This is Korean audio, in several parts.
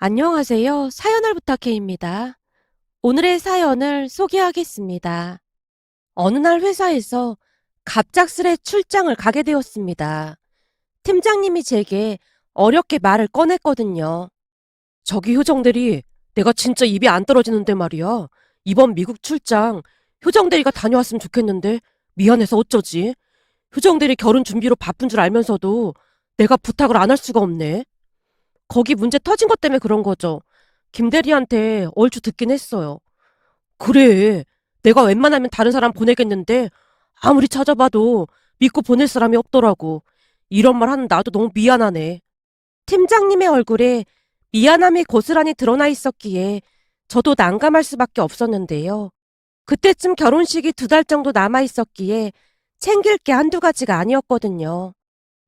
안녕하세요. 사연을 부탁해입니다. 오늘의 사연을 소개하겠습니다. 어느 날 회사에서 갑작스레 출장을 가게 되었습니다. 팀장님이 제게 어렵게 말을 꺼냈거든요. 저기 효정대리, 내가 진짜 입이 안 떨어지는데 말이야. 이번 미국 출장 효정대리가 다녀왔으면 좋겠는데 미안해서 어쩌지? 효정대리 결혼 준비로 바쁜 줄 알면서도 내가 부탁을 안 할 수가 없네. 거기 문제 터진 것 때문에 그런 거죠. 김대리한테 얼추 듣긴 했어요. 그래. 내가 웬만하면 다른 사람 보내겠는데 아무리 찾아봐도 믿고 보낼 사람이 없더라고. 이런 말 하는 나도 너무 미안하네. 팀장님의 얼굴에 미안함이 고스란히 드러나 있었기에 저도 난감할 수밖에 없었는데요. 그때쯤 결혼식이 두 달 정도 남아 있었기에 챙길 게 한두 가지가 아니었거든요.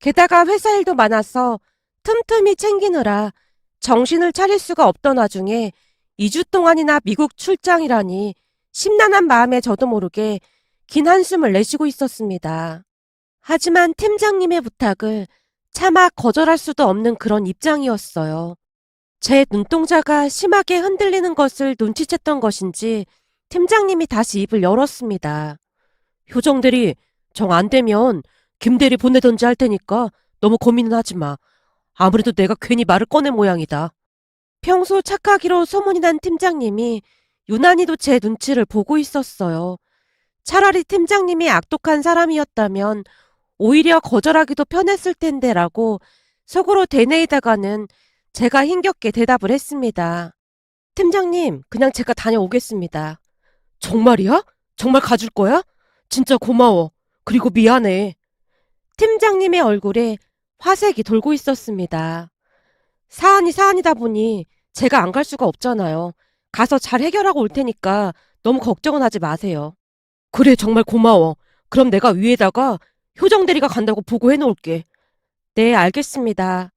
게다가 회사 일도 많아서 틈틈이 챙기느라 정신을 차릴 수가 없던 와중에 2주 동안이나 미국 출장이라니 심란한 마음에 저도 모르게 긴 한숨을 내쉬고 있었습니다. 하지만 팀장님의 부탁을 차마 거절할 수도 없는 그런 입장이었어요. 제 눈동자가 심하게 흔들리는 것을 눈치챘던 것인지 팀장님이 다시 입을 열었습니다. 효정대리, 정안 되면 김대리 보내던지 할 테니까 너무 고민은 하지 마. 아무래도 내가 괜히 말을 꺼낸 모양이다. 평소 착하기로 소문이 난 팀장님이 유난히도 제 눈치를 보고 있었어요. 차라리 팀장님이 악독한 사람이었다면 오히려 거절하기도 편했을 텐데라고 속으로 되뇌이다가는 제가 힘겹게 대답을 했습니다. 팀장님, 그냥 제가 다녀오겠습니다. 정말이야? 정말 가줄 거야? 진짜 고마워. 그리고 미안해. 팀장님의 얼굴에 화색이 돌고 있었습니다. 사안이 사안이다 보니 제가 안 갈 수가 없잖아요. 가서 잘 해결하고 올 테니까 너무 걱정은 하지 마세요. 그래, 정말 고마워. 그럼 내가 위에다가 효정 대리가 간다고 보고해 놓을게. 네, 알겠습니다.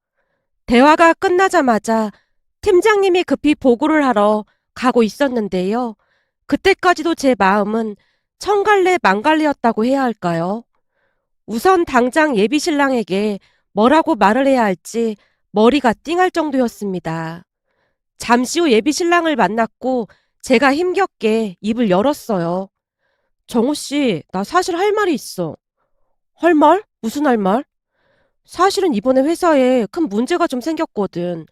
대화가 끝나자마자 팀장님이 급히 보고를 하러 가고 있었는데요. 그때까지도 제 마음은 청갈래 망갈래였다고 해야 할까요? 우선 당장 예비 신랑에게 뭐라고 말을 해야 할지 머리가 띵할 정도였습니다. 잠시 후 예비 신랑을 만났고 제가 힘겹게 입을 열었어요. 정우 씨, 나 사실 할 말이 있어. 할 말? 무슨 할 말? 사실은 이번에 회사에 큰 문제가 좀 생겼거든.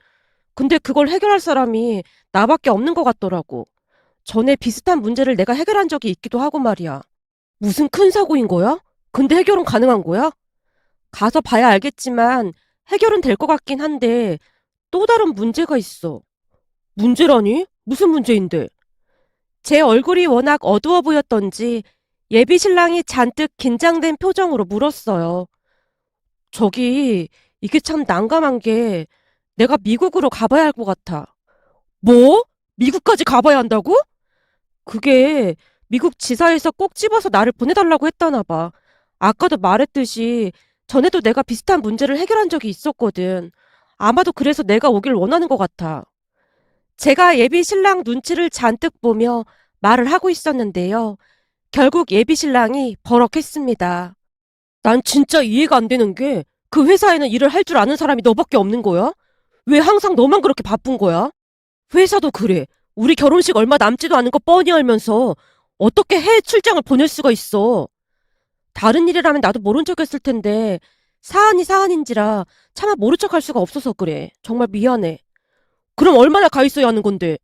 근데 그걸 해결할 사람이 나밖에 없는 것 같더라고. 전에 비슷한 문제를 내가 해결한 적이 있기도 하고 말이야. 무슨 큰 사고인 거야? 근데 해결은 가능한 거야? 가서 봐야 알겠지만 해결은 될 것 같긴 한데 또 다른 문제가 있어. 문제라니? 무슨 문제인데? 제 얼굴이 워낙 어두워 보였던지 예비 신랑이 잔뜩 긴장된 표정으로 물었어요. 저기, 이게 참 난감한 게 내가 미국으로 가봐야 할 것 같아. 뭐? 미국까지 가봐야 한다고? 그게 미국 지사에서 꼭 집어서 나를 보내달라고 했다나 봐. 아까도 말했듯이 전에도 내가 비슷한 문제를 해결한 적이 있었거든. 아마도 그래서 내가 오길 원하는 것 같아. 제가 예비 신랑 눈치를 잔뜩 보며 말을 하고 있었는데요. 결국 예비 신랑이 버럭했습니다. 난 진짜 이해가 안 되는 게 그 회사에는 일을 할 줄 아는 사람이 너밖에 없는 거야? 왜 항상 너만 그렇게 바쁜 거야? 회사도 그래. 우리 결혼식 얼마 남지도 않은 거 뻔히 알면서 어떻게 해외 출장을 보낼 수가 있어? 다른 일이라면 나도 모른 척 했을 텐데 사안이 사안인지라 차마 모른 척할 수가 없어서 그래. 정말 미안해. 그럼 얼마나 가 있어야 하는 건데?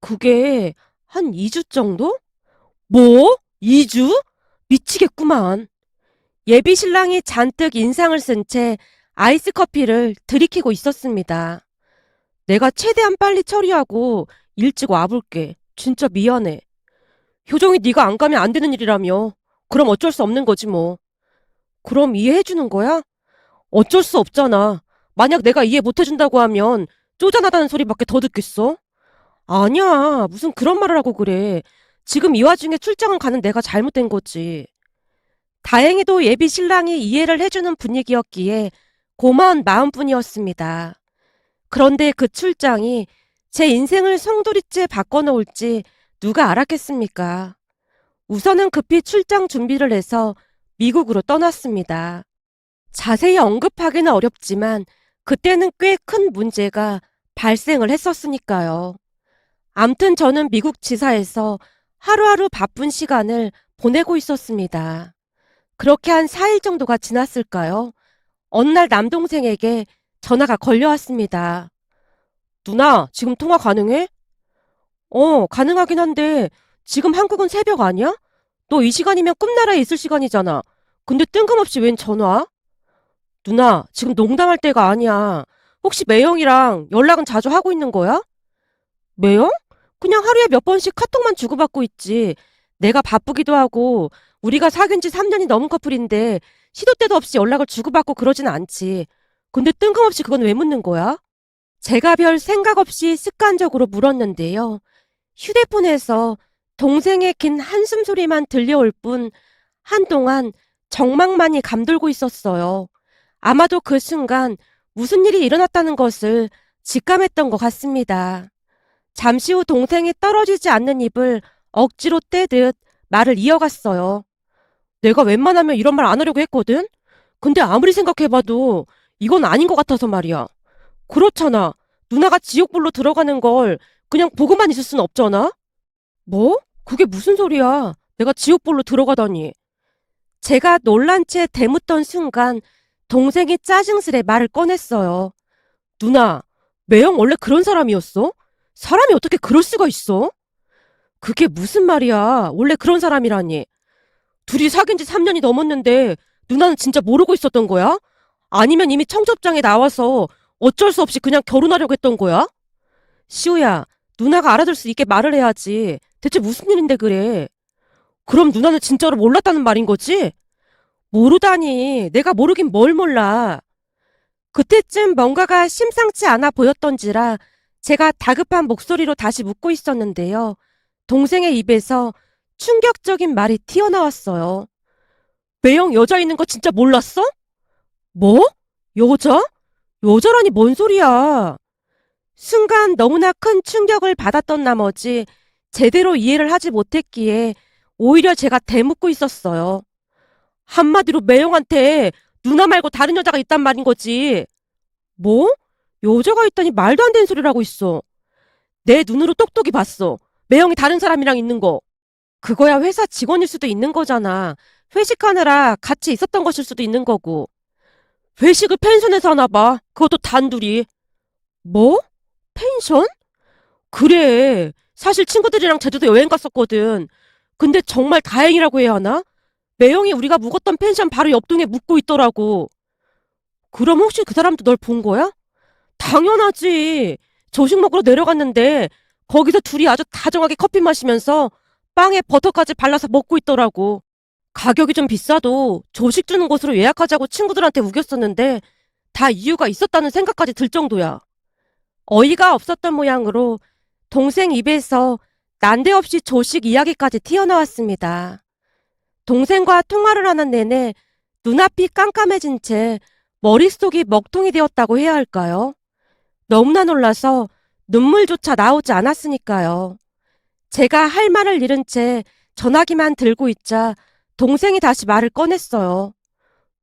그게 한 2주 정도? 뭐? 2주? 미치겠구만. 예비 신랑이 잔뜩 인상을 쓴 채 아이스 커피를 들이키고 있었습니다. 내가 최대한 빨리 처리하고 일찍 와볼게. 진짜 미안해. 효정이 네가 안 가면 안 되는 일이라며. 그럼 어쩔 수 없는 거지 뭐. 그럼 이해해주는 거야? 어쩔 수 없잖아. 만약 내가 이해 못해준다고 하면 쪼잔하다는 소리밖에 더 듣겠어? 아니야. 무슨 그런 말을 하고 그래. 지금 이 와중에 출장을 가는 내가 잘못된 거지. 다행히도 예비 신랑이 이해를 해주는 분위기였기에 고마운 마음뿐이었습니다. 그런데 그 출장이 제 인생을 송두리째 바꿔놓을지 누가 알았겠습니까? 우선은 급히 출장 준비를 해서 미국으로 떠났습니다. 자세히 언급하기는 어렵지만 그때는 꽤 큰 문제가 발생을 했었으니까요. 암튼 저는 미국 지사에서 하루하루 바쁜 시간을 보내고 있었습니다. 그렇게 한 4일 정도가 지났을까요? 어느 날 남동생에게 전화가 걸려왔습니다. 누나, 지금 통화 가능해? 어, 가능하긴 한데 지금 한국은 새벽 아니야? 너 이 시간이면 꿈나라에 있을 시간이잖아. 근데 뜬금없이 웬 전화? 누나, 지금 농담할 때가 아니야. 혹시 매형이랑 연락은 자주 하고 있는 거야? 매형? 그냥 하루에 몇 번씩 카톡만 주고받고 있지. 내가 바쁘기도 하고 우리가 사귄 지 3년이 넘은 커플인데 시도 때도 없이 연락을 주고받고 그러진 않지. 근데 뜬금없이 그건 왜 묻는 거야? 제가 별 생각 없이 습관적으로 물었는데요. 휴대폰에서 동생의 긴 한숨 소리만 들려올 뿐 한동안 정막만이 감돌고 있었어요. 아마도 그 순간 무슨 일이 일어났다는 것을 직감했던 것 같습니다. 잠시 후 동생이 떨어지지 않는 입을 억지로 떼듯 말을 이어갔어요. 내가 웬만하면 이런 말 안 하려고 했거든? 근데 아무리 생각해봐도 이건 아닌 것 같아서 말이야. 그렇잖아. 누나가 지옥불로 들어가는 걸 그냥 보고만 있을 순 없잖아? 뭐? 그게 무슨 소리야? 내가 지옥불로 들어가다니. 제가 놀란 채 대묻던 순간 동생이 짜증스레 말을 꺼냈어요. 누나, 매형 원래 그런 사람이었어? 사람이 어떻게 그럴 수가 있어? 그게 무슨 말이야? 원래 그런 사람이라니. 둘이 사귄 지 3년이 넘었는데 누나는 진짜 모르고 있었던 거야? 아니면 이미 청첩장에 나와서 어쩔 수 없이 그냥 결혼하려고 했던 거야? 시우야, 누나가 알아들 수 있게 말을 해야지. 대체 무슨 일인데 그래? 그럼 누나는 진짜로 몰랐다는 말인 거지? 모르다니. 내가 모르긴 뭘 몰라. 그때쯤 뭔가가 심상치 않아 보였던지라 제가 다급한 목소리로 다시 묻고 있었는데요. 동생의 입에서 충격적인 말이 튀어나왔어요. 매형 여자 있는 거 진짜 몰랐어? 뭐? 여자? 여자라니 뭔 소리야? 순간 너무나 큰 충격을 받았던 나머지 제대로 이해를 하지 못했기에 오히려 제가 대묻고 있었어요. 한마디로 매형한테 누나 말고 다른 여자가 있단 말인 거지. 뭐? 여자가 있다니 말도 안 되는 소리를 하고 있어. 내 눈으로 똑똑히 봤어. 매형이 다른 사람이랑 있는 거. 그거야 회사 직원일 수도 있는 거잖아. 회식하느라 같이 있었던 것일 수도 있는 거고. 회식을 펜션에서 하나 봐. 그것도 단둘이. 뭐? 펜션? 그래. 사실 친구들이랑 제주도 여행 갔었거든. 근데 정말 다행이라고 해야 하나? 매형이 우리가 묵었던 펜션 바로 옆동에 묵고 있더라고. 그럼 혹시 그 사람도 널 본 거야? 당연하지. 조식 먹으러 내려갔는데 거기서 둘이 아주 다정하게 커피 마시면서 빵에 버터까지 발라서 먹고 있더라고. 가격이 좀 비싸도 조식 주는 곳으로 예약하자고 친구들한테 우겼었는데 다 이유가 있었다는 생각까지 들 정도야. 어이가 없었던 모양으로 동생 입에서 난데없이 조식 이야기까지 튀어나왔습니다. 동생과 통화를 하는 내내 눈앞이 깜깜해진 채 머릿속이 먹통이 되었다고 해야 할까요? 너무나 놀라서 눈물조차 나오지 않았으니까요. 제가 할 말을 잃은 채 전화기만 들고 있자 동생이 다시 말을 꺼냈어요.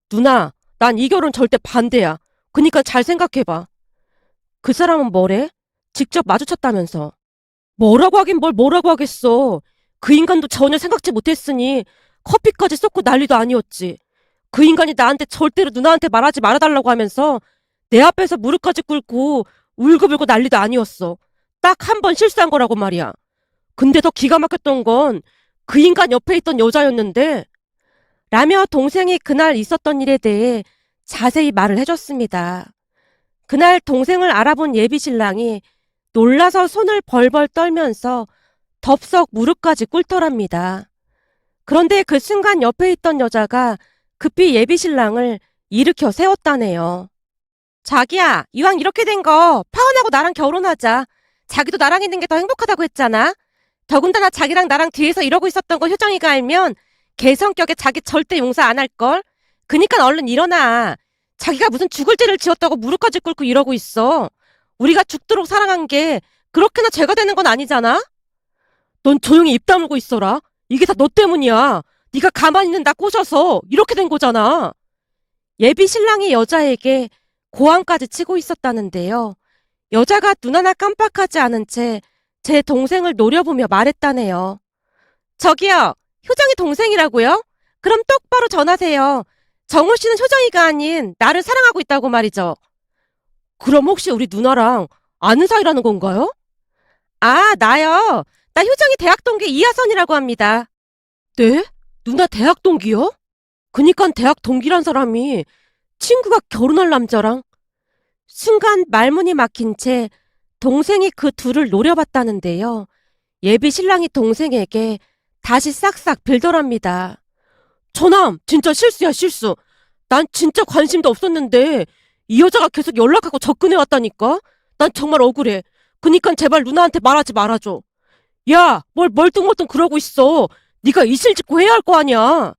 누나, 난 이 결혼 절대 반대야. 그니까 잘 생각해봐. 그 사람은 뭐래? 직접 마주쳤다면서. 뭐라고 하긴 뭘 뭐라고 하겠어. 그 인간도 전혀 생각지 못했으니 커피까지 쏟고 난리도 아니었지. 그 인간이 나한테 절대로 누나한테 말하지 말아달라고 하면서 내 앞에서 무릎까지 꿇고 울고불고 난리도 아니었어. 딱 한 번 실수한 거라고 말이야. 근데 더 기가 막혔던 건 그 인간 옆에 있던 여자였는데 라며 동생이 그날 있었던 일에 대해 자세히 말을 해줬습니다. 그날 동생을 알아본 예비 신랑이 놀라서 손을 벌벌 떨면서 덥석 무릎까지 꿇더랍니다. 그런데 그 순간 옆에 있던 여자가 급히 예비 신랑을 일으켜 세웠다네요. 자기야, 이왕 이렇게 된 거 파혼하고 나랑 결혼하자. 자기도 나랑 있는 게 더 행복하다고 했잖아. 더군다나 자기랑 나랑 뒤에서 이러고 있었던 거 효정이가 알면 개 성격에 자기 절대 용서 안 할걸. 그니까 얼른 일어나. 자기가 무슨 죽을 죄를 지었다고 무릎까지 꿇고 이러고 있어. 우리가 죽도록 사랑한 게 그렇게나 죄가 되는 건 아니잖아? 넌 조용히 입 다물고 있어라. 이게 다 너 때문이야. 네가 가만히 있는 나 꼬셔서 이렇게 된 거잖아. 예비 신랑이 여자에게 고함까지 치고 있었다는데요. 여자가 눈 하나 깜빡하지 않은 채 제 동생을 노려보며 말했다네요. 저기요, 효정이 동생이라고요? 그럼 똑바로 전하세요. 정우 씨는 효정이가 아닌 나를 사랑하고 있다고 말이죠. 그럼 혹시 우리 누나랑 아는 사이라는 건가요? 아, 나요. 나 효정이 대학 동기 이하선이라고 합니다. 네? 누나 대학 동기요? 그니깐 대학 동기란 사람이 친구가 결혼할 남자랑 순간 말문이 막힌 채 동생이 그 둘을 노려봤다는데요. 예비 신랑이 동생에게 다시 싹싹 빌더랍니다. 저남 진짜 실수야 실수. 난 진짜 관심도 없었는데 이 여자가 계속 연락하고 접근해 왔다니까. 난 정말 억울해. 그니까 제발 누나한테 말하지 말아줘. 야, 뭘 멀뚱멀뚱 그러고 있어. 네가 이실 짓고 해야 할 거 아니야.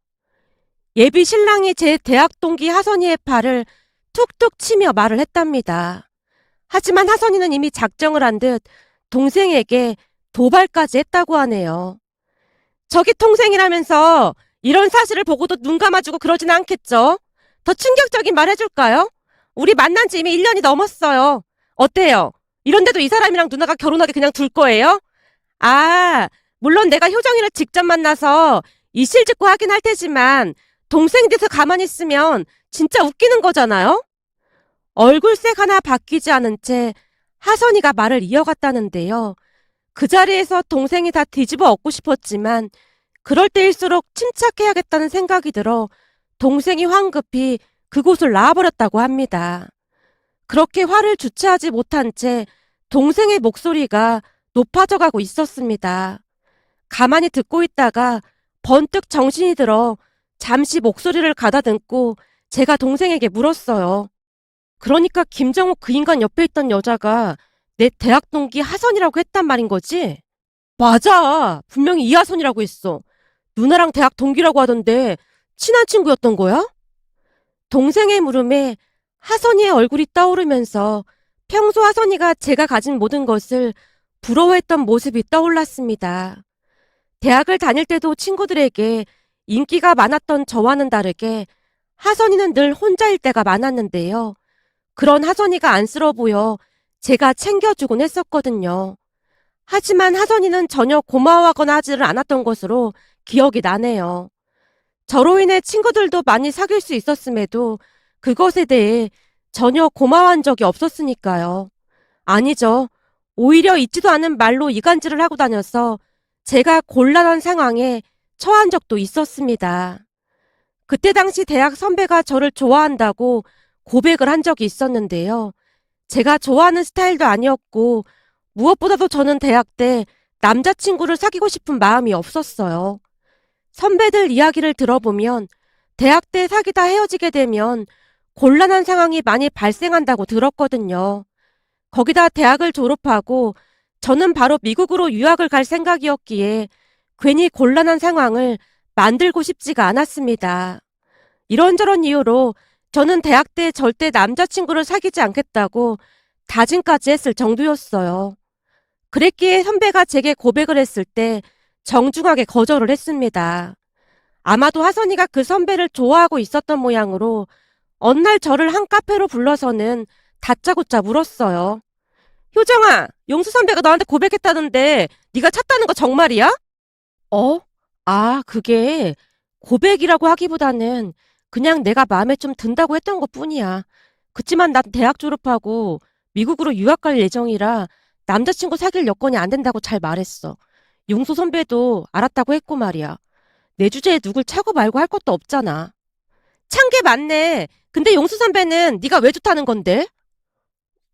예비 신랑이 제 대학 동기 하선이의 팔을 툭툭 치며 말을 했답니다. 하지만 하선이는 이미 작정을 한 듯 동생에게 도발까지 했다고 하네요. 저기 동생이라면서 이런 사실을 보고도 눈 감아주고 그러진 않겠죠? 더 충격적인 말 해줄까요? 우리 만난 지 이미 1년이 넘었어요. 어때요? 이런데도 이 사람이랑 누나가 결혼하게 그냥 둘 거예요? 아, 물론 내가 효정이를 직접 만나서 이실 직고 하긴 할 테지만 동생 돼서 가만히 있으면 진짜 웃기는 거잖아요? 얼굴색 하나 바뀌지 않은 채 하선이가 말을 이어갔다는데요. 그 자리에서 동생이 다 뒤집어 엎고 싶었지만 그럴 때일수록 침착해야겠다는 생각이 들어 동생이 황급히 그곳을 나와버렸다고 합니다. 그렇게 화를 주체하지 못한 채 동생의 목소리가 높아져 가고 있었습니다. 가만히 듣고 있다가 번뜩 정신이 들어 잠시 목소리를 가다듬고 제가 동생에게 물었어요. 그러니까 김정욱 그 인간 옆에 있던 여자가 내 대학 동기 하선이라고 했단 말인 거지? 맞아. 분명히 이하선이라고 했어. 누나랑 대학 동기라고 하던데 친한 친구였던 거야? 동생의 물음에 하선이의 얼굴이 떠오르면서 평소 하선이가 제가 가진 모든 것을 부러워했던 모습이 떠올랐습니다. 대학을 다닐 때도 친구들에게 인기가 많았던 저와는 다르게 하선이는 늘 혼자일 때가 많았는데요. 그런 하선이가 안쓰러워 보여 제가 챙겨주곤 했었거든요. 하지만 하선이는 전혀 고마워하거나 하지를 않았던 것으로 기억이 나네요. 저로 인해 친구들도 많이 사귈 수 있었음에도 그것에 대해 전혀 고마워한 적이 없었으니까요. 아니죠. 오히려 있지도 않은 말로 이간질을 하고 다녀서 제가 곤란한 상황에 처한 적도 있었습니다. 그때 당시 대학 선배가 저를 좋아한다고 고백을 한 적이 있었는데요. 제가 좋아하는 스타일도 아니었고, 무엇보다도 저는 대학 때 남자친구를 사귀고 싶은 마음이 없었어요. 선배들 이야기를 들어보면 대학 때 사귀다 헤어지게 되면 곤란한 상황이 많이 발생한다고 들었거든요. 거기다 대학을 졸업하고 저는 바로 미국으로 유학을 갈 생각이었기에 괜히 곤란한 상황을 만들고 싶지가 않았습니다. 이런저런 이유로 저는 대학 때 절대 남자친구를 사귀지 않겠다고 다짐까지 했을 정도였어요. 그랬기에 선배가 제게 고백을 했을 때 정중하게 거절을 했습니다. 아마도 하선이가 그 선배를 좋아하고 있었던 모양으로 어느 날 저를 한 카페로 불러서는 다짜고짜 물었어요. 효정아, 용수 선배가 너한테 고백했다는데 네가 찾다는 거 정말이야? 어? 아, 그게 고백이라고 하기보다는 그냥 내가 마음에 좀 든다고 했던 것 뿐이야. 그치만 난 대학 졸업하고 미국으로 유학 갈 예정이라 남자친구 사귈 여건이 안 된다고 잘 말했어. 용수 선배도 알았다고 했고 말이야. 내 주제에 누굴 차고 말고 할 것도 없잖아. 찬 게 맞네. 근데 용수 선배는 네가 왜 좋다는 건데?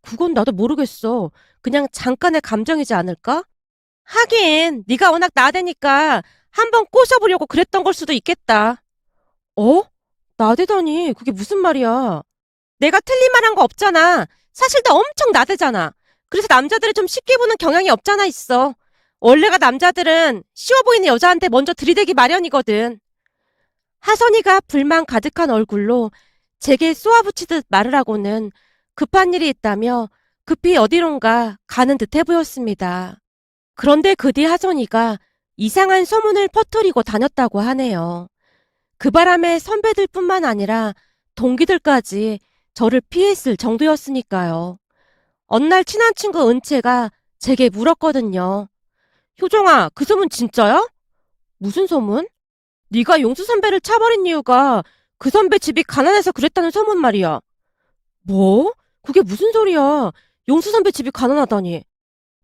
그건 나도 모르겠어. 그냥 잠깐의 감정이지 않을까? 하긴 네가 워낙 나대니까 한번 꼬셔보려고 그랬던 걸 수도 있겠다. 어? 나대다니 그게 무슨 말이야? 내가 틀린 말 한 거 없잖아. 사실 나 엄청 나대잖아. 그래서 남자들을 좀 쉽게 보는 경향이 없잖아 있어. 원래가 남자들은 쉬워 보이는 여자한테 먼저 들이대기 마련이거든. 하선이가 불만 가득한 얼굴로 제게 쏘아붙이듯 말을 하고는 급한 일이 있다며 급히 어디론가 가는 듯해 보였습니다. 그런데 그 뒤 하선이가 이상한 소문을 퍼뜨리고 다녔다고 하네요. 그 바람에 선배들뿐만 아니라 동기들까지 저를 피했을 정도였으니까요. 어느 날 친한 친구 은채가 제게 물었거든요. 효정아, 그 소문 진짜야? 무슨 소문? 네가 용수 선배를 차버린 이유가 그 선배 집이 가난해서 그랬다는 소문 말이야. 뭐? 그게 무슨 소리야? 용수 선배 집이 가난하다니.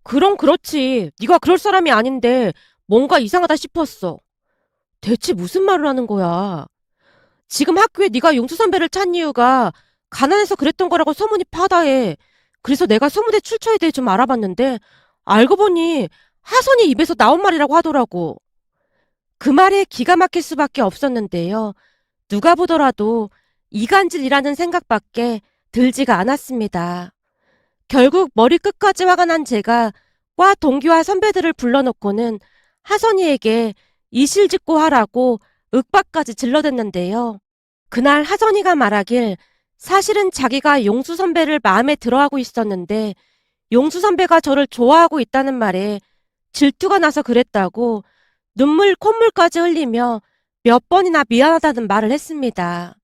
그럼 그렇지. 네가 그럴 사람이 아닌데 뭔가 이상하다 싶었어. 대체 무슨 말을 하는 거야? 지금 학교에 네가 용수 선배를 찬 이유가 가난해서 그랬던 거라고 소문이 파다해. 그래서 내가 소문의 출처에 대해 좀 알아봤는데 알고 보니 하선이 입에서 나온 말이라고 하더라고. 그 말에 기가 막힐 수밖에 없었는데요. 누가 보더라도 이간질이라는 생각밖에 들지가 않았습니다. 결국 머리 끝까지 화가 난 제가 과 동기와 선배들을 불러놓고는 하선이에게 이실직고 하라고 윽박까지 질러댔는데요. 그날 하선이가 말하길 사실은 자기가 용수 선배를 마음에 들어하고 있었는데 용수 선배가 저를 좋아하고 있다는 말에 질투가 나서 그랬다고 눈물 콧물까지 흘리며 몇 번이나 미안하다는 말을 했습니다.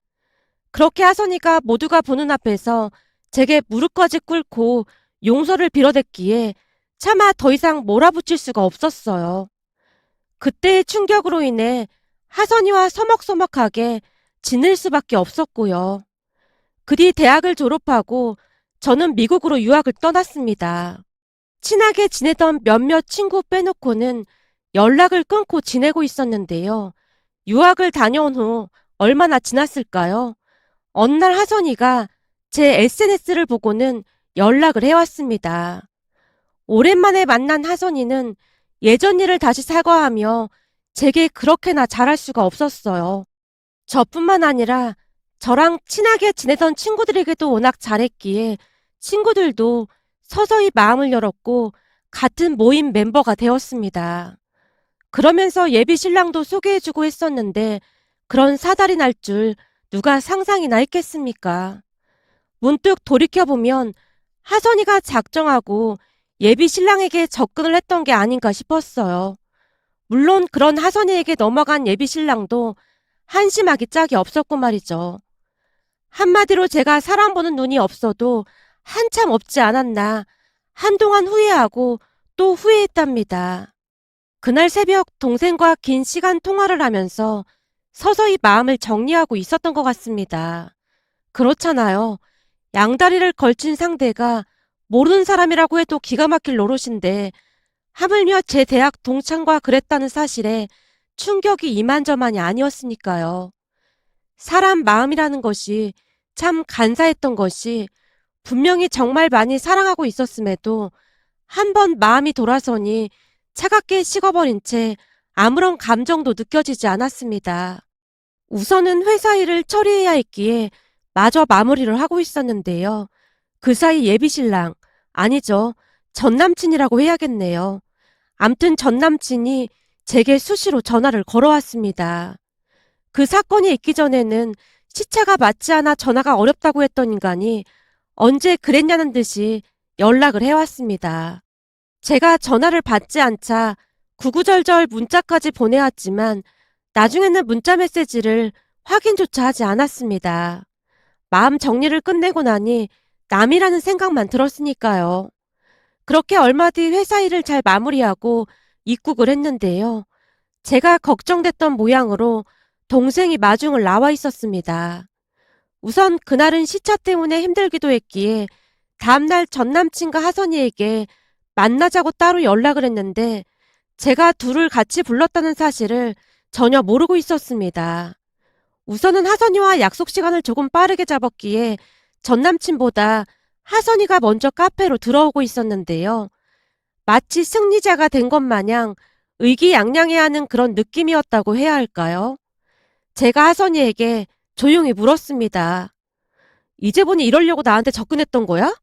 그렇게 하선이가 모두가 보는 앞에서 제게 무릎까지 꿇고 용서를 빌어댔기에 차마 더 이상 몰아붙일 수가 없었어요. 그때의 충격으로 인해 하선이와 서먹서먹하게 지낼 수밖에 없었고요. 그뒤 대학을 졸업하고 저는 미국으로 유학을 떠났습니다. 친하게 지내던 몇몇 친구 빼놓고는 연락을 끊고 지내고 있었는데요. 유학을 다녀온 후 얼마나 지났을까요? 어느 날 하선이가 제 SNS를 보고는 연락을 해왔습니다. 오랜만에 만난 하선이는 예전 일을 다시 사과하며 제게 그렇게나 잘할 수가 없었어요. 저뿐만 아니라 저랑 친하게 지내던 친구들에게도 워낙 잘했기에 친구들도 서서히 마음을 열었고 같은 모임 멤버가 되었습니다. 그러면서 예비 신랑도 소개해주고 했었는데 그런 사달이 날 줄 누가 상상이나 했겠습니까? 문득 돌이켜보면 하선이가 작정하고 예비 신랑에게 접근을 했던 게 아닌가 싶었어요. 물론 그런 하선이에게 넘어간 예비 신랑도 한심하기 짝이 없었고 말이죠. 한마디로 제가 사람 보는 눈이 없어도 한참 없지 않았나 한동안 후회하고 또 후회했답니다. 그날 새벽 동생과 긴 시간 통화를 하면서 서서히 마음을 정리하고 있었던 것 같습니다. 그렇잖아요. 양다리를 걸친 상대가 모르는 사람이라고 해도 기가 막힐 노릇인데 하물며 제 대학 동창과 그랬다는 사실에 충격이 이만저만이 아니었으니까요. 사람 마음이라는 것이 참 간사했던 것이 분명히 정말 많이 사랑하고 있었음에도 한 번 마음이 돌아서니 차갑게 식어버린 채 아무런 감정도 느껴지지 않았습니다. 우선은 회사 일을 처리해야 했기에 마저 마무리를 하고 있었는데요. 그 사이 예비신랑, 아니죠. 전남친이라고 해야겠네요. 암튼 전남친이 제게 수시로 전화를 걸어왔습니다. 그 사건이 있기 전에는 시차가 맞지 않아 전화가 어렵다고 했던 인간이 언제 그랬냐는 듯이 연락을 해왔습니다. 제가 전화를 받지 않자 구구절절 문자까지 보내왔지만 나중에는 문자 메시지를 확인조차 하지 않았습니다. 마음 정리를 끝내고 나니 남이라는 생각만 들었으니까요. 그렇게 얼마 뒤 회사 일을 잘 마무리하고 입국을 했는데요. 제가 걱정됐던 모양으로 동생이 마중을 나와 있었습니다. 우선 그날은 시차 때문에 힘들기도 했기에 다음날 전 남친과 하선이에게 만나자고 따로 연락을 했는데 제가 둘을 같이 불렀다는 사실을 전혀 모르고 있었습니다. 우선은 하선이와 약속 시간을 조금 빠르게 잡았기에 전 남친보다 하선이가 먼저 카페로 들어오고 있었는데요. 마치 승리자가 된 것 마냥 의기양양해하는 그런 느낌이었다고 해야 할까요? 제가 하선이에게 조용히 물었습니다. 이제 보니 이러려고 나한테 접근했던 거야?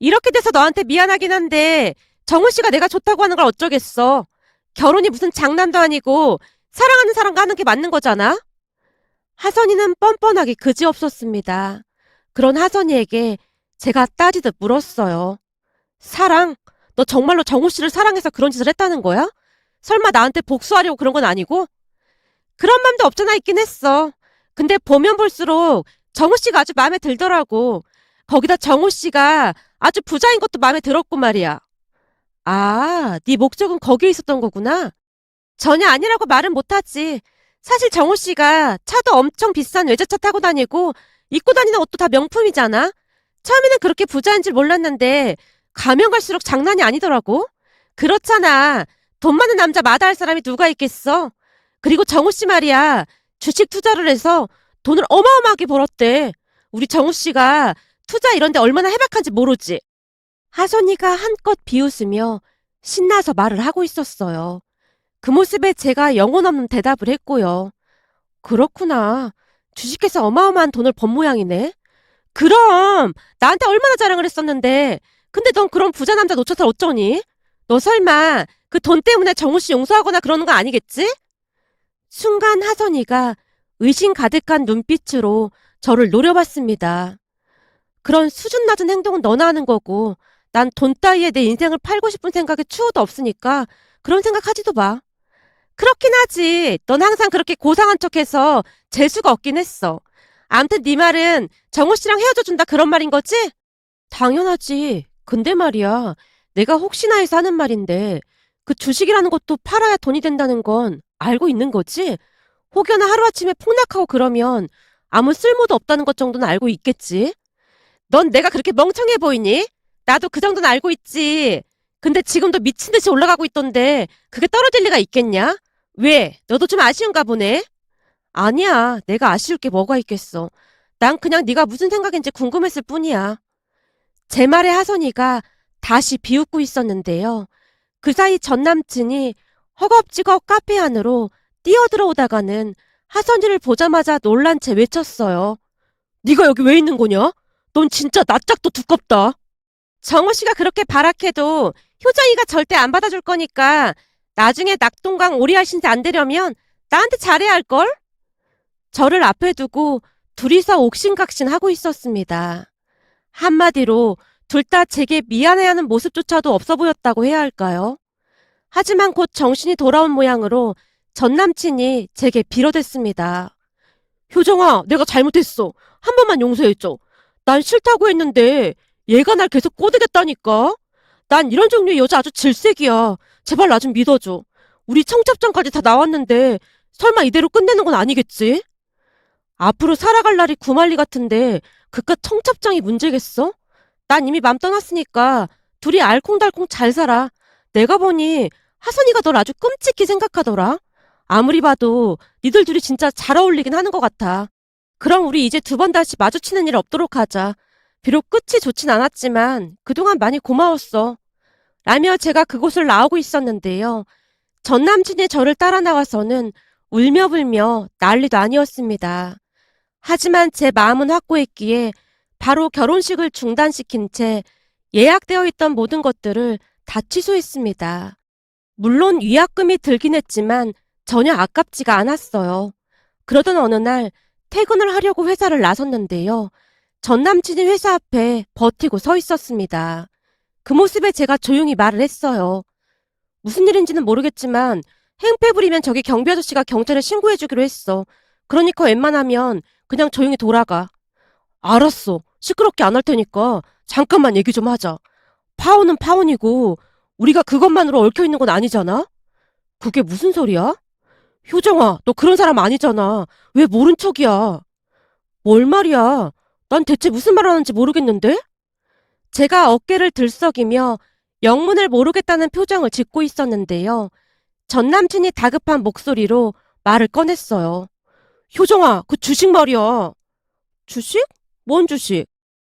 이렇게 돼서 너한테 미안하긴 한데 정우 씨가 내가 좋다고 하는 걸 어쩌겠어. 결혼이 무슨 장난도 아니고 사랑하는 사람과 하는 게 맞는 거잖아. 하선이는 뻔뻔하게 그지없었습니다. 그런 하선이에게 제가 따지듯 물었어요. 사랑? 너 정말로 정우 씨를 사랑해서 그런 짓을 했다는 거야? 설마 나한테 복수하려고 그런 건 아니고? 그런 맘도 없잖아 있긴 했어. 근데 보면 볼수록 정우 씨가 아주 마음에 들더라고. 거기다 정우 씨가 아주 부자인 것도 마음에 들었고 말이야. 아, 네 목적은 거기에 있었던 거구나. 전혀 아니라고 말은 못하지. 사실 정호 씨가 차도 엄청 비싼 외제차 타고 다니고 입고 다니는 옷도 다 명품이잖아. 처음에는 그렇게 부자인 줄 몰랐는데 가면 갈수록 장난이 아니더라고. 그렇잖아. 돈 많은 남자 마다할 사람이 누가 있겠어. 그리고 정호 씨 말이야. 주식 투자를 해서 돈을 어마어마하게 벌었대. 우리 정호 씨가 투자 이런 데 얼마나 해박한지 모르지. 하선이가 한껏 비웃으며 신나서 말을 하고 있었어요. 그 모습에 제가 영혼 없는 대답을 했고요. 그렇구나. 주식해서 어마어마한 돈을 번 모양이네. 그럼 나한테 얼마나 자랑을 했었는데. 근데 넌 그런 부자 남자 놓쳐서 어쩌니? 너 설마 그 돈 때문에 정우 씨 용서하거나 그러는 거 아니겠지? 순간 하선이가 의심 가득한 눈빛으로 저를 노려봤습니다. 그런 수준 낮은 행동은 너나 하는 거고 난 돈 따위에 내 인생을 팔고 싶은 생각에 추호도 없으니까 그런 생각 하지도 마. 그렇긴 하지. 넌 항상 그렇게 고상한 척해서 재수가 없긴 했어. 암튼 네 말은 정호 씨랑 헤어져 준다 그런 말인 거지? 당연하지. 근데 말이야. 내가 혹시나 해서 하는 말인데 그 주식이라는 것도 팔아야 돈이 된다는 건 알고 있는 거지? 혹여나 하루아침에 폭락하고 그러면 아무 쓸모도 없다는 것 정도는 알고 있겠지? 넌 내가 그렇게 멍청해 보이니? 나도 그 정도는 알고 있지. 근데 지금도 미친 듯이 올라가고 있던데 그게 떨어질 리가 있겠냐? 왜? 너도 좀 아쉬운가 보네? 아니야. 내가 아쉬울 게 뭐가 있겠어. 난 그냥 네가 무슨 생각인지 궁금했을 뿐이야. 제 말에 하선이가 다시 비웃고 있었는데요. 그 사이 전 남친이 허겁지겁 카페 안으로 뛰어들어오다가는 하선이를 보자마자 놀란 채 외쳤어요. 네가 여기 왜 있는 거냐? 넌 진짜 낯짝도 두껍다. 정호 씨가 그렇게 발악해도 효정이가 절대 안 받아줄 거니까 나중에 낙동강 오리알 신세 안 되려면 나한테 잘해야 할걸? 저를 앞에 두고 둘이서 옥신각신 하고 있었습니다. 한마디로 둘 다 제게 미안해하는 모습조차도 없어 보였다고 해야 할까요? 하지만 곧 정신이 돌아온 모양으로 전 남친이 제게 빌어댔습니다. 효정아, 내가 잘못했어. 한 번만 용서해줘. 난 싫다고 했는데 얘가 날 계속 꼬드겠다니까. 난 이런 종류의 여자 아주 질색이야. 제발 나 좀 믿어줘. 우리 청첩장까지 다 나왔는데 설마 이대로 끝내는 건 아니겠지? 앞으로 살아갈 날이 구말리 같은데 그깟 청첩장이 문제겠어? 난 이미 맘 떠났으니까 둘이 알콩달콩 잘 살아. 내가 보니 하선이가 널 아주 끔찍히 생각하더라. 아무리 봐도 니들 둘이 진짜 잘 어울리긴 하는 것 같아. 그럼 우리 이제 두 번 다시 마주치는 일 없도록 하자. 비록 끝이 좋진 않았지만 그동안 많이 고마웠어. 라며 제가 그곳을 나오고 있었는데요. 전 남친이 저를 따라 나와서는 울며 불며 난리도 아니었습니다. 하지만 제 마음은 확고했기에 바로 결혼식을 중단시킨 채 예약되어 있던 모든 것들을 다 취소했습니다. 물론 위약금이 들긴 했지만 전혀 아깝지가 않았어요. 그러던 어느 날 퇴근을 하려고 회사를 나섰는데요. 전 남친이 회사 앞에 버티고 서 있었습니다. 그 모습에 제가 조용히 말을 했어요. 무슨 일인지는 모르겠지만 행패 부리면 저기 경비 아저씨가 경찰에 신고해주기로 했어. 그러니까 웬만하면 그냥 조용히 돌아가. 알았어. 시끄럽게 안 할 테니까 잠깐만 얘기 좀 하자. 파혼은 파혼이고 우리가 그것만으로 얽혀 있는 건 아니잖아? 그게 무슨 소리야? 효정아, 너 그런 사람 아니잖아. 왜 모른 척이야? 뭘 말이야? 난 대체 무슨 말 하는지 모르겠는데? 제가 어깨를 들썩이며 영문을 모르겠다는 표정을 짓고 있었는데요. 전 남친이 다급한 목소리로 말을 꺼냈어요. 효정아, 그 주식 말이야. 주식? 뭔 주식?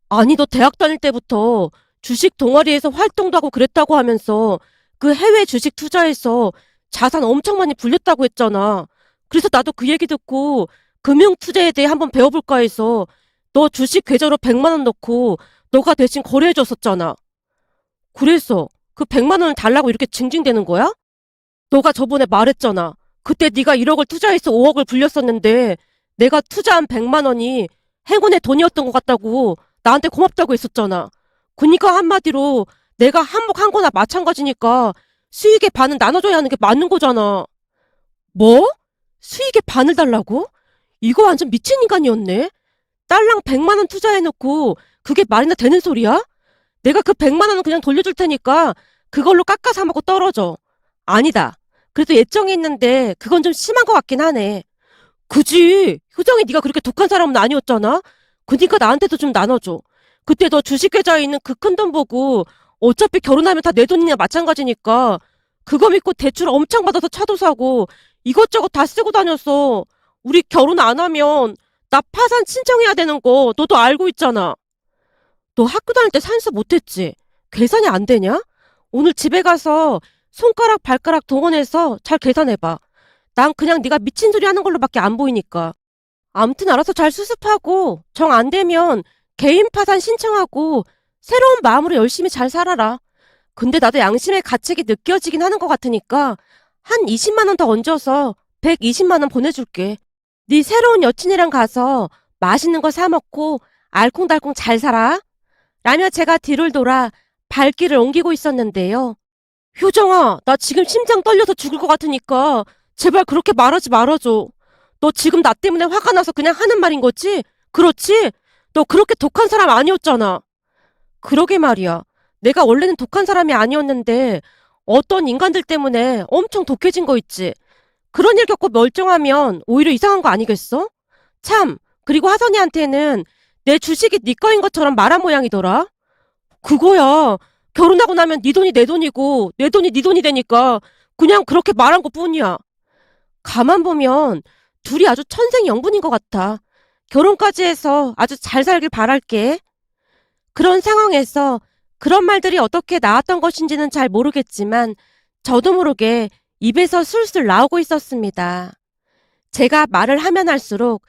아니, 너 대학 다닐 때부터 주식 동아리에서 활동도 하고 그랬다고 하면서 그 해외 주식 투자해서 자산 엄청 많이 불렸다고 했잖아. 그래서 나도 그 얘기 듣고 금융 투자에 대해 한번 배워볼까 해서 너 주식 계좌로 100만 원 넣고 너가 대신 거래해줬었잖아. 그래서 그 100만 원을 달라고 이렇게 징징대는 거야? 너가 저번에 말했잖아. 그때 네가 1억을 투자해서 5억을 불렸었는데 내가 투자한 100만 원이 행운의 돈이었던 것 같다고 나한테 고맙다고 했었잖아. 그니까 한마디로 내가 한몫한 거나 마찬가지니까 수익의 반은 나눠줘야 하는 게 맞는 거잖아. 뭐? 수익의 반을 달라고? 이거 완전 미친 인간이었네. 딸랑 100만 원 투자해놓고 그게 말이나 되는 소리야? 내가 그 100만 원은 그냥 돌려줄 테니까 그걸로 깎아 사 먹고 떨어져. 아니다. 그래도 예정이 있는데 그건 좀 심한 것 같긴 하네. 그지. 효정이 네가 그렇게 독한 사람은 아니었잖아. 그니까 나한테도 좀 나눠줘. 그때 너 주식계좌에 있는 그 큰 돈 보고 어차피 결혼하면 다 내 돈이냐 마찬가지니까 그거 믿고 대출 엄청 받아서 차도 사고 이것저것 다 쓰고 다녔어. 우리 결혼 안 하면 나 파산 신청해야 되는 거 너도 알고 있잖아. 너 학교 다닐 때 산수 못했지? 계산이 안 되냐? 오늘 집에 가서 손가락 발가락 동원해서 잘 계산해봐. 난 그냥 네가 미친 소리 하는 걸로밖에 안 보이니까. 암튼 알아서 잘 수습하고 정 안 되면 개인 파산 신청하고 새로운 마음으로 열심히 잘 살아라. 근데 나도 양심의 가책이 느껴지긴 하는 것 같으니까 한 20만 원 더 얹어서 120만 원 보내줄게. 네 새로운 여친이랑 가서 맛있는 거 사 먹고 알콩달콩 잘 살아. 라며 제가 뒤를 돌아 발길을 옮기고 있었는데요. 효정아, 나 지금 심장 떨려서 죽을 것 같으니까 제발 그렇게 말하지 말아줘. 너 지금 나 때문에 화가 나서 그냥 하는 말인 거지? 그렇지? 너 그렇게 독한 사람 아니었잖아. 그러게 말이야. 내가 원래는 독한 사람이 아니었는데 어떤 인간들 때문에 엄청 독해진 거 있지. 그런 일 겪고 멀쩡하면 오히려 이상한 거 아니겠어? 참, 그리고 하선이한테는 내 주식이 네 거인 것처럼 말한 모양이더라. 그거야. 결혼하고 나면 네 돈이 내 돈이고 내 돈이 네 돈이 되니까 그냥 그렇게 말한 것 뿐이야. 가만 보면 둘이 아주 천생연분인 것 같아. 결혼까지 해서 아주 잘 살길 바랄게. 그런 상황에서 그런 말들이 어떻게 나왔던 것인지는 잘 모르겠지만 저도 모르게 입에서 술술 나오고 있었습니다. 제가 말을 하면 할수록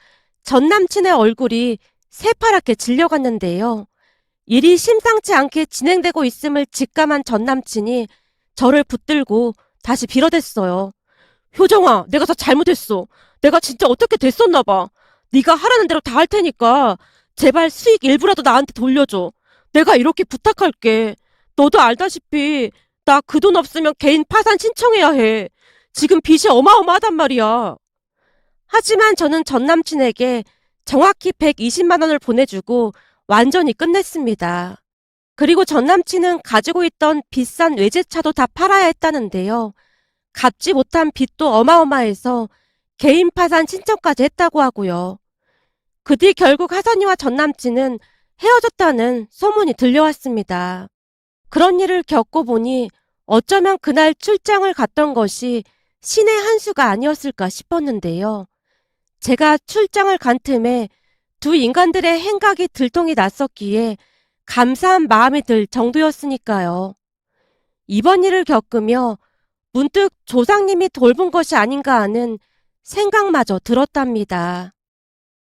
전 남친의 얼굴이 새파랗게 질려갔는데요. 일이 심상치 않게 진행되고 있음을 직감한 전 남친이 저를 붙들고 다시 빌어댔어요. 효정아, 내가 다 잘못했어. 내가 진짜 어떻게 됐었나 봐. 네가 하라는 대로 다 할 테니까 제발 수익 일부라도 나한테 돌려줘. 내가 이렇게 부탁할게. 너도 알다시피 나 그 돈 없으면 개인 파산 신청해야 해. 지금 빚이 어마어마하단 말이야. 하지만 저는 전 남친에게 정확히 120만 원을 보내주고 완전히 끝냈습니다. 그리고 전 남친은 가지고 있던 비싼 외제차도 다 팔아야 했다는데요. 갚지 못한 빚도 어마어마해서 개인 파산 신청까지 했다고 하고요. 그 뒤 결국 하선이와 전 남친은 헤어졌다는 소문이 들려왔습니다. 그런 일을 겪고 보니 어쩌면 그날 출장을 갔던 것이 신의 한 수가 아니었을까 싶었는데요. 제가 출장을 간 틈에 두 인간들의 행각이 들통이 났었기에 감사한 마음이 들 정도였으니까요. 이번 일을 겪으며 문득 조상님이 돌본 것이 아닌가 하는 생각마저 들었답니다.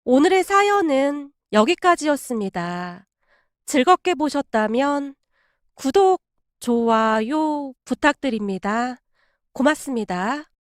오늘의 사연은 여기까지였습니다. 즐겁게 보셨다면 구독, 좋아요 부탁드립니다. 고맙습니다.